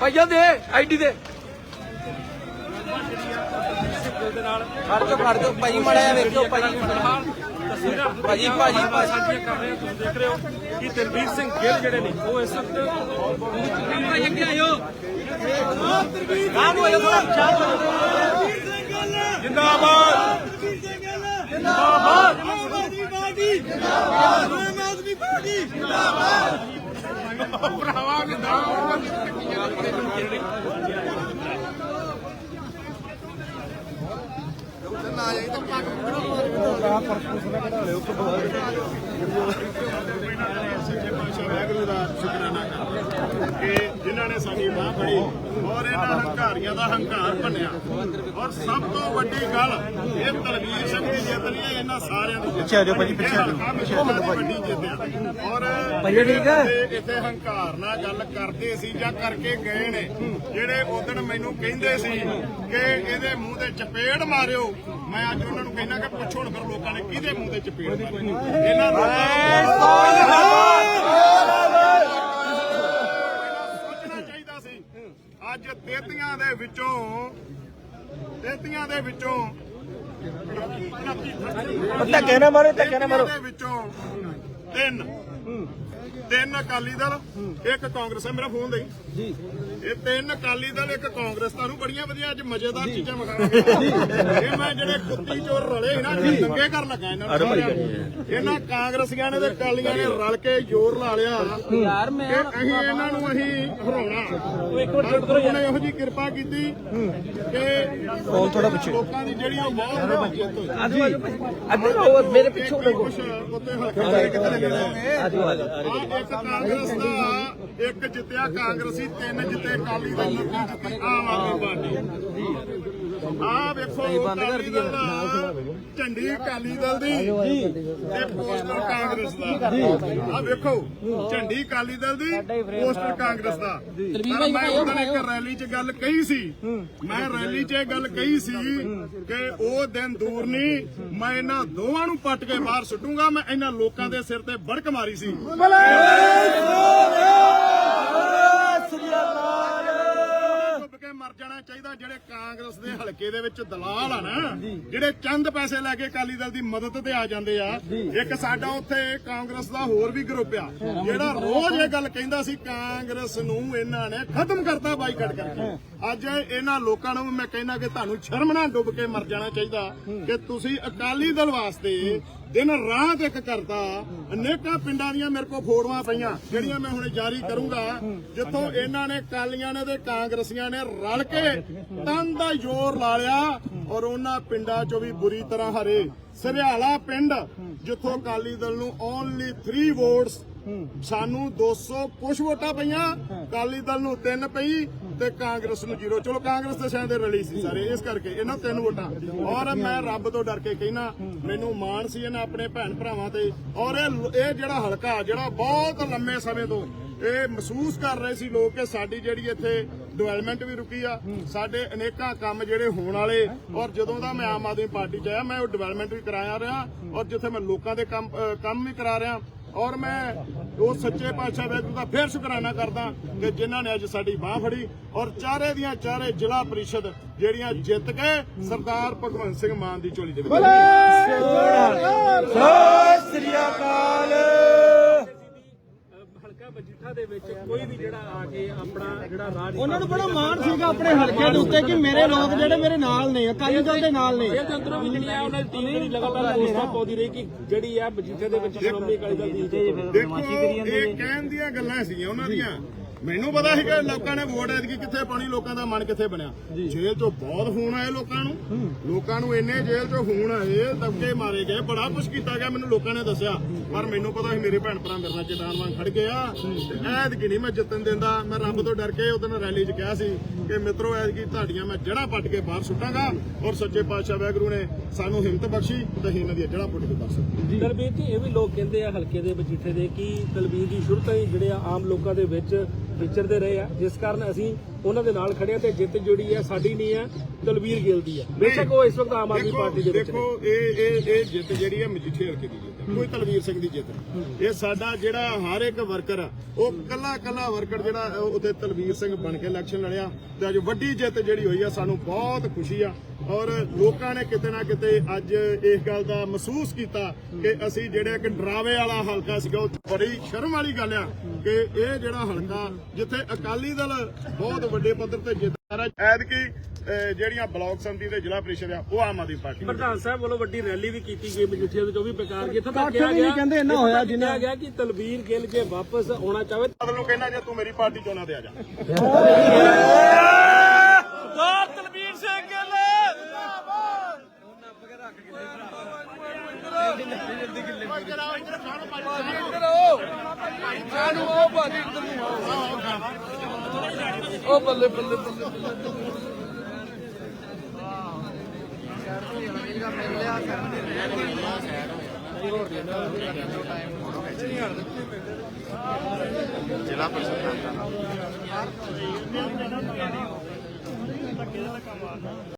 ਭਾਈਆ ਦੇ ਆਈਡੀ ਦੇ। ਖੜ ਜਾ ਖੜ ਜਾ ਭਾਈ ਮੜਿਆ ਵੇਖਿਓ ਭਾਈ। ਭਾਜੀ, ਭਾਜੀ, ਕਰ ਰਹੇ ਹੋ ਤੁਸੀਂ ਦੇਖ ਰਹੇ ਹੋ ਕਿ ਤਲਵੀਰ ਸਿੰਘ ਗਿੱਲ ਜਿਹੜੇ ਨੇ ਉਹ ਇਸ ਵਕਤ ਭਾਈ ਅੱਗੇ ਆਇਓ ਸੱਚੇ ਪਾਤਸ਼ਾਹ ਵਾਹਿਗੁਰੂ ਦਾ ਸ਼ੁਕਰਾਨਾ ਜਿਨ੍ਹਾਂ ਨੇ ਸਾਡੀ ਬਾਹ ਫੜੀ ਔਰ ਇਹਨਾਂ ਹੰਕਾਰੀਆਂ ਦਾ ਹੰਕਾਰ ਭੰਨਿਆ। ਔਰ ਸਭ ਤੋਂ ਵੱਡੀ ਗੱਲ ਇਹ ਤਲਵੀਰ ਸਿੰਘ ਦੀ ਜਿੱਤ ਨਹੀਂ ਹੈ ਇਹਨਾਂ ਸਾਰਿਆਂ ਦੀ ਪਿੱਛੇ ਆ ਜਾਓ ਭਾਜੀ ਪਿੱਛੇ ਆ ਜਾਓ। ਵੱਡੀ ਜਿੱਤ ਆ ਔਰ ਭਾਈਆ ਠੀਕ ਹੈ? ਇੱਥੇ ਹੰਕਾਰ ਨਾਲ ਗੱਲ ਕਰਦੇ ਸੀ ਜਾਂ ਕਰਕੇ ਗਏ ਨੇ ਜਿਹੜੇ ਉਦੋਂ ਮੈਨੂੰ ਕਹਿੰਦੇ ਸੀ ਕਿ ਇਹਦੇ ਮੂੰਹ ਤੇ ਚਪੇੜ ਮਾਰਿਓ। ਮੈਂ ਅੱਜ ਉਹਨਾਂ ਨੂੰ ਕਹਿਣਾ ਕਿ ਪੁੱਛੋ ਹੁਣ ਫਿਰ ਲੋਕਾਂ ਨੇ ਕਿਹਦੇ ਮੂੰਹ ਤੇ ਚਪੇੜ ਮਾਰੀ। ਇਹਨਾਂ ਸੋਚਣਾ ਅੱਜ ਤੇਤੀਆਂ ਦੇ ਵਿੱਚੋਂ ਤੇਤੀਆਂ ਦੇ ਵਿੱਚੋਂ ਧੱਕੇ ਨਾ ਮਾਰੋ ਧੱਕੇ ਨਾ ਮਾਰੋ। ਦੇ ਵਿੱਚੋਂ ਤਿੰਨ ਤਿੰਨ ਅਕਾਲੀ ਦਲ ਇੱਕ ਕਾਂਗਰਸ ਹੈ ਮੇਰਾ ਫੋਨ ਦੇ। ਜੀ। ਇਹ ਤਿੰਨ ਅਕਾਲੀ ਦਲ ਇੱਕ ਕਾਂਗਰਸ ਤੁਹਾਨੂੰ ਬੜੀਆਂ ਵਧੀਆ ਅੱਜ ਮਜ਼ੇਦਾਰ ਚੀਜ਼ਾਂ ਵਿਖਾਵਾਂਗੇ ਇਹ ਮੈਂ ਜਿਹੜੇ ਕੁੱਤੀ ਚੋਰ ਰਲੇ ਨਾ ਦੰਗੇ ਕਰਨ ਲੱਗਾ ਇਹਨਾਂ ਨੂੰ। ਇਹਨਾਂ ਕਾਂਗਰਸੀਆਂ ਨੇ ਤੇ ਅਕਾਲੀਆਂ ਨੇ ਰਲ ਕੇ ਜ਼ੋਰ ਲਾ ਲਿਆ। ਯਾਰ ਮੈਂ ਕਿ ਅਸੀਂ ਇਹਨਾਂ ਨੂੰ ਅਸੀਂ ਹਰਾਉਣਾ। ਉਹ ਇੱਕ ਵਾਰ ਗੁਰੂ ਨੇ ਇਹੋ ਜੀ ਕਿਰਪਾ ਕੀਤੀ ਕਿ ਫੋਨ ਥੋੜਾ ਪਿੱਛੇ। ਲੋਕਾਂ ਦੀ ਜਿਹੜੀ ਉਹ ਬਹੁਤ ਜਿੱਤ ਹੋਈ। ਆਜੋ ਆਜੋ। ਅੱਗੇ ਆਓ ਮੇਰੇ ਪਿੱਛੇ ਲੱਗੋ। ਕੁਛ ਉੱਤੇ ਹਲਕੇ ਕਿਤੇ ਨੇ? ਆਜੋ ਆਜੋ। ਆਹ ਇੱਕ ਕਾਂਗਰਸ ਦਾ ਇੱਕ ਜਿੱਤਿਆ, ਕਾਂਗਰਸੀ ਤਿੰਨ ਜਿੱਤੇ, ਅਕਾਲੀ ਦਲ ਨੂੰ ਜਿੱਤੀ, ਆਮ ਆਦਮੀ ਪਾਰਟੀ। ਆ ਵੇਖੋ ਅਕਾਲੀ ਦਲ ਦਾ ਝੰਡੀ ਅਕਾਲੀ ਦਲ ਦੀ ਤੇ ਪੋਸਟਰ ਕਾਂਗਰਸ ਦਾ। ਆ ਵੇਖੋ ਝੰਡੀ ਅਕਾਲੀ ਦਲ ਦੀ ਪੋਸਟਰ ਕਾਂਗਰਸ ਦਾ। ਪਰ ਮੈਂ ਉਹਨਾਂ ਇੱਕ ਰੈਲੀ 'ਚ ਗੱਲ ਕਹੀ ਸੀ। ਮੈਂ ਰੈਲੀ 'ਚ ਇਹ ਗੱਲ ਕਹੀ ਸੀ ਕਿ ਉਹ ਦਿਨ ਦੂਰ ਨਹੀਂ ਮੈਂ ਇਹਨਾਂ ਦੋਵਾਂ ਨੂੰ ਪੱਟ ਕੇ ਬਾਹਰ ਸੁੱਟੂਗਾ। ਮੈਂ ਇਹਨਾਂ ਲੋਕਾਂ ਦੇ ਸਿਰ ਤੇ ਬੜਕ ਮਾਰੀ ਸੀ। ਡੁੱਬ ਮਰ ਜਾਣਾ ਚਾਹੀਦਾ ਜਿਹੜੇ ਕਾਂਗਰਸ ਦੇ ਹਲਕੇ ਦੇ ਵਿੱਚ ਦਲਾਲ ਆ ਨਾ ਜਿਹੜੇ ਚੰਦ ਪੈਸੇ ਲੈ ਕੇ ਅਕਾਲੀ ਦਲ ਦੀ ਮਦਦ ਤੇ ਆ ਜਾਂਦੇ ਆ। ਇੱਕ ਸਾਡਾ ਉੱਥੇ ਕਾਂਗਰਸ ਦਾ ਹੋਰ ਵੀ ਗਰੁੱਪ ਆ ਜਿਹੜਾ ਰੋਜ਼ ਇਹ ਗੱਲ ਕਹਿੰਦਾ ਸੀ ਕਾਂਗਰਸ ਨੂੰ ਇਹਨਾਂ ਨੇ ਖਤਮ ਕਰਤਾ ਬਾਈਕਾਟ ਕਰਕੇ। ਅੱਜ ਇਹਨਾਂ ਲੋਕਾਂ ਨੂੰ ਮੈਂ ਕਹਿੰਦਾ ਕਿ ਤੁਹਾਨੂੰ ਸ਼ਰਮ ਨਾਲ ਡੁੱਬ ਕੇ ਮਰ ਜਾਣਾ ਚਾਹੀਦਾ ਕਿ ਤੁਸੀਂ ਅਕਾਲੀ ਦਲ ਵਾਸਤੇ ਦਿਨ ਰਾਤ ਇੱਕ ਕਰਦਾ ਅਨੇਕਾਂ ਪਿੰਡਾਂ ਦੀਆਂ ਮੇਰੇ ਕੋਲ ਫੋਟੋਆਂ ਪਈਆਂ ਜਿਹੜੀਆਂ ਮੈਂ ਹੁਣ ਜਾਰੀ ਕਰੂੰਗਾ। ਜਿੱਥੋਂ ਇਹਨਾਂ ਨੇ ਕਾਲੀਆਂ ਨੇ ਤੇ ਕਾਂਗਰਸੀਆਂ ਨੇ ਰਲ ਕੇ ਤਨ ਦਾ ਜ਼ੋਰ ਲਾ ਲਿਆ ਔਰ ਉਹਨਾਂ ਪਿੰਡਾਂ ਚੋਂ ਵੀ ਬੁਰੀ ਤਰ੍ਹਾਂ ਹਰੇ। ਸਰਿਆਲਾ ਪਿੰਡ ਜਿੱਥੋਂ ਅਕਾਲੀ ਦਲ ਨੂੰ ਓਨਲੀ 3 ਵੋਟਸ ਸਾਨੂੰ 200 ਕੁਛ ਵੋਟਾਂ ਪਈਆਂ ਅਕਾਲੀ ਦਲ ਨੂੰ 3 ਪਈ ਤੇ ਕਾਂਗਰਸ ਨੂੰ ਜ਼ੀਰੋ। ਚਲੋ ਕਾਂਗਰਸ ਤੇ ਸ਼ਾਇਦ ਰਲੀ ਸੀ ਸਾਰੇ ਇਸ ਕਰਕੇ ਇਹਨਾਂ ਤਿੰਨ ਵੋਟਾਂ। ਔਰ ਮੈਂ ਰੱਬ ਤੋਂ ਡਰ ਕੇ ਕਹਿਣਾ ਮੈਨੂੰ ਮਾਣ ਸੀ ਇਹਨਾਂ ਆਪਣੇ ਭੈਣ ਭਰਾਵਾਂ ਤੇ। ਔਰ ਇਹ ਇਹ ਜਿਹੜਾ ਹਲਕਾ ਜਿਹੜਾ ਬਹੁਤ ਲੰਮੇ ਸਮੇਂ ਤੋਂ ਇਹ ਮਹਿਸੂਸ ਕਰ ਰਹੇ ਸੀ ਲੋਕ ਕਿ ਸਾਡੀ ਜਿਹੜੀ ਇੱਥੇ ਡਿਵੈਲਪਮੈਂਟ ਵੀ ਰੁਕੀ ਆ ਸਾਡੇ ਅਨੇਕਾਂ ਕੰਮ ਜਿਹੜੇ ਹੋਣ ਵਾਲੇ। ਔਰ ਜਦੋਂ ਦਾ ਮੈਂ ਆਮ ਆਦਮੀ ਪਾਰਟੀ ਚ ਆਇਆ ਮੈਂ ਉਹ ਡਿਵੈਲਪਮੈਂਟ ਵੀ ਕਰਾਇਆ ਰਿਹਾ। ਔਰ ਜਿੱਥੇ ਮੈਂ ਲੋਕਾਂ ਦੇ ਕੰਮ ਕੰਮ ਵੀ ਕਰਾ ਰਿਹਾ ਔਰ ਮੈਂ ਉਹ ਸੱਚੇ ਪਾਤਸ਼ਾਹ ਵਾਹਿਗੁਰੂ ਦਾ ਫੇਰ ਸ਼ੁਕਰਾਨਾ ਕਰਦਾ ਕਿ ਜਿਨ੍ਹਾਂ ਨੇ ਅੱਜ ਸਾਡੀ ਬਾਹ ਫੜੀ ਔਰ ਚਾਰੇ ਦੀਆਂ ਚਾਰੇ ਜ਼ਿਲ੍ਹਾ ਪਰਿਸ਼ਦ ਜਿਹੜੀਆਂ ਜਿੱਤ ਕੇ ਸਰਦਾਰ ਭਗਵੰਤ ਸਿੰਘ ਮਾਨ ਦੀ ਝੋਲੀ ਦੇ ਵਿੱਚ ਸਤਿ ਸ੍ਰੀ ਅਕਾਲ। ਹਲਕਾ ਮਜੀਠਾ ਦੇ ਵਿੱਚ ਕੋਈ ਵੀ ਜਿਹੜਾ ਆ ਕੇ ਆਪਣਾ ਜਿਹੜਾ ਰਾਜ ਉਹਨਾਂ ਨੂੰ ਬੜਾ ਮਾਣ ਸੀਗਾ ਆਪਣੇ ਹਲਕੇ ਦੇ ਉੱਤੇ ਕਿ ਮੇਰੇ ਲੋਕ ਜਿਹੜੇ ਮੇਰੇ ਨਾਲ ਨੇ ਅਕਾਲੀ ਦਲ ਦੇ ਨਾਲ ਨੇ। ਇਹਦੇ ਅੰਦਰੋਂ ਵੀ ਜਿਹੜੀ ਆ ਉਹਨਾਂ ਦੀ ਟੀਮ ਜਿਹੜੀ ਲਗਾਤਾਰ ਪੋਸਟਾਂ ਪਾਉਂਦੀ ਰਹੀ ਕਿ ਜਿਹੜੀ ਆ ਮਜੀਠੇ ਦੇ ਵਿੱਚ ਸ਼੍ਰੋਮਣੀ ਅਕਾਲੀ ਦਲ ਦੀ ਦੇਖੋ ਇਹ ਕਹਿਣ ਦੀਆਂ ਗੱਲਾਂ ਸੀਗੀਆਂ ਉਹਨਾਂ ਦੀਆਂ। ਮੈਨੂੰ ਪਤਾ ਸੀ ਕਿ ਲੋਕਾਂ ਨੇ ਵੋਟ ਐਤਕੀ ਕਿੱਥੇ ਪਾਣੀ ਲੋਕਾਂ ਦਾ ਮਨ ਕਿੱਥੇ ਬਣਿਆ। ਜੇਲ੍ਹ ਚੋਂ ਬਹੁਤ ਫੋਨ ਆਏ ਲੋਕਾਂ ਨੂੰ। ਲੋਕਾਂ ਨੂੰ ਇੰਨੇ ਜੇਲ੍ਹ ਚੋਂ ਫੋਨ ਆਏ ਦਬਕੇ ਮਾਰੇ ਗਏ ਬੜਾ ਕੁਝ ਕੀਤਾ ਗਿਆ ਮੈਨੂੰ ਲੋਕਾਂ ਨੇ ਦੱਸਿਆ। ਪਰ ਮੈਨੂੰ ਪਤਾ ਸੀ ਮੇਰੇ ਭੈਣ ਭਰਾ ਮੇਰੇ ਨਾਲ ਚਟਾਨ ਵਾਂਗ ਖੜ ਗਏ ਆ ਤੇ ਐਤਕੀ ਨਹੀਂ ਮੈਂ ਜਿੱਤਣ ਦਿੰਦਾ। ਮੈਂ ਰੱਬ ਤੋਂ ਡਰ ਕੇ ਉਹਦੋਂ ਰੈਲੀ 'ਚ ਕਿਹਾ ਸੀ ਕਿ ਮਿੱਤਰੋ ਐਤਕੀ ਤੁਹਾਡੀਆਂ ਮੈਂ ਜੜ੍ਹਾਂ ਪੱਟ ਕੇ ਬਾਹਰ ਸੁੱਟਾਂਗਾ ਔਰ ਸੱਚੇ ਪਾਤਸ਼ਾਹ ਵਾਹਿਗੁਰੂ ਨੇ ਸਾਨੂੰ ਹਿੰਮਤ ਬਖਸ਼ੀ ਤੇ ਅਸੀਂ ਇਹਨਾਂ ਦੀਆਂ ਜੜ੍ਹਾਂ ਪੁੱਟ ਕੇ ਬਾਹਰ ਸੁੱਟਾਂਗੇ। ਦਲਬੀਰ ਜੀ ਇਹ ਵੀ ਲੋਕ ਕਹਿੰਦੇ ਆ ਹਲਕੇ ਦੇ ਮਜੀਠੇ ਦੇ ਕਿ ਦਲਬੀਰ ਜੀ ਸ਼ੁਰੂ ਤੋਂ ਹੀ ਜਿਹੜੇ ਆ ਆਮ ਲੋਕਾਂ ਦੇ ਵਿੱਚ ਵਿਚਰਦੇ ਰਹੇ ਆ। ਜਿਸ ਕਾਰਨ ਅਸੀਂ ਉਹਨਾਂ ਦੇ ਨਾਲ ਖੜੇ ਆ ਤੇ ਜਿੱਤ ਜਿਹੜੀ ਆ ਸਾਡੀ ਨਹੀਂ ਆ ਦਲਬੀਰ ਗਿੱਲ ਦੀ ਆ। ਬੇਸ਼ੱਕ ਉਹ ਇਸ ਵਕਤ ਆਮ ਆਦਮੀ ਪਾਰਟੀ ਦੇ ਵਿੱਚ ਦੇਖੋ ਇਹ ਇਹ ਇਹ ਜਿੱਤ ਜਿਹੜੀ ਹੈ ਮਜੀਠੇ ਹਲਕੇ ਦੀ ਜਿੱਤ ਕੋਈ ਤਲਵੀਰ ਸਿੰਘ ਦੀ ਜਿੱਤ। ਇਹ ਸਾਡਾ ਜਿਹੜਾ ਹਰ ਇੱਕ ਵਰਕਰ ਆ ਉਹ ਕੱਲਾ ਕੱਲਾ ਵਰਕਰ ਜਿਹੜਾ ਉੱਥੇ ਤਲਵੀਰ ਸਿੰਘ ਬਣ ਕੇ ਇਲੈਕਸ਼ਨ ਲੜਿਆ ਤੇ ਅੱਜ ਵੱਡੀ ਜਿੱਤ ਜਿਹੜੀ ਹੋਈ ਆ ਸਾਨੂੰ ਬਹੁਤ ਖੁਸ਼ੀ ਆ। ਔਰ ਲੋਕਾਂ ਨੇ ਕਿਤੇ ਨਾ ਕਿਤੇ ਅੱਜ ਇਸ ਗੱਲ ਦਾ ਮਹਿਸੂਸ ਕੀਤਾ ਕਿ ਅਸੀਂ ਜਿਹੜੇ ਇੱਕ ਡਰਾਵੇ ਵਾਲਾ ਹਲਕਾ ਸੀਗਾ ਉਹ ਬੜੀ ਸ਼ਰਮ ਵਾਲੀ ਗੱਲ ਆ ਕਿ ਇਹ ਜਿਹੜਾ ਹਲਕਾ ਜਿੱਥੇ ਅਕਾਲੀ ਦਲ ਬਹੁਤ ਵੱਡੇ ਪੱਧਰ ਤੇ ਜਿੱਤ ਐਤਕੀ ਅਹ, ਜਿਹੜੀਆਂ ਬਲਾਕ ਸੰਮਤੀ ਤੇ ਜ਼ਿਲ੍ਹਾ ਪ੍ਰੀਸ਼ਦ ਆ ਉਹ ਆਮ ਆਦਮੀ ਪਾਰਟੀ ਨੂੰ ਪ੍ਰਧਾਨ ਸਾਹਿਬ ਵੱਲੋਂ ਵੱਡੀ ਰੈਲੀ ਵੀ ਕੀਤੀ ਗਈ ਮਜੀਠੀਆ ਵਿੱਚ ਉਹ ਵੀ ਬੇਕਾਰ ਤੱਕ ਕੱਖ ਕਿਹਾ ਗਿਆ ਕਹਿੰਦੇ ਇੰਨਾ ਹੋਇਆ ਜਿੰਨਾ- ਕਿਹਾ ਗਿਆ ਕਿ ਤਲਬੀਰ ਗਿੱਲ ਜੇ ਵਾਪਸ ਆਉਣਾ ਚਾਹਵੇ ਬਾਦਲ ਨੂੰ ਕਹਿਣਾ ਜੇ ਤੂੰ ਮੇਰੀ ਪਾਰਟੀ ਚੋਣਾਂ ਤੇ ਆ ਜਾ ਤਲਵੀਰ ਸਿੰਘ ਗਿੱਲ ਉਹ ਭਾਜੀ ਇੱਧਰ ਨੂੰ ਉਹ ਬੱਲੇ ਬੱਲੇ ਬੱਲੇ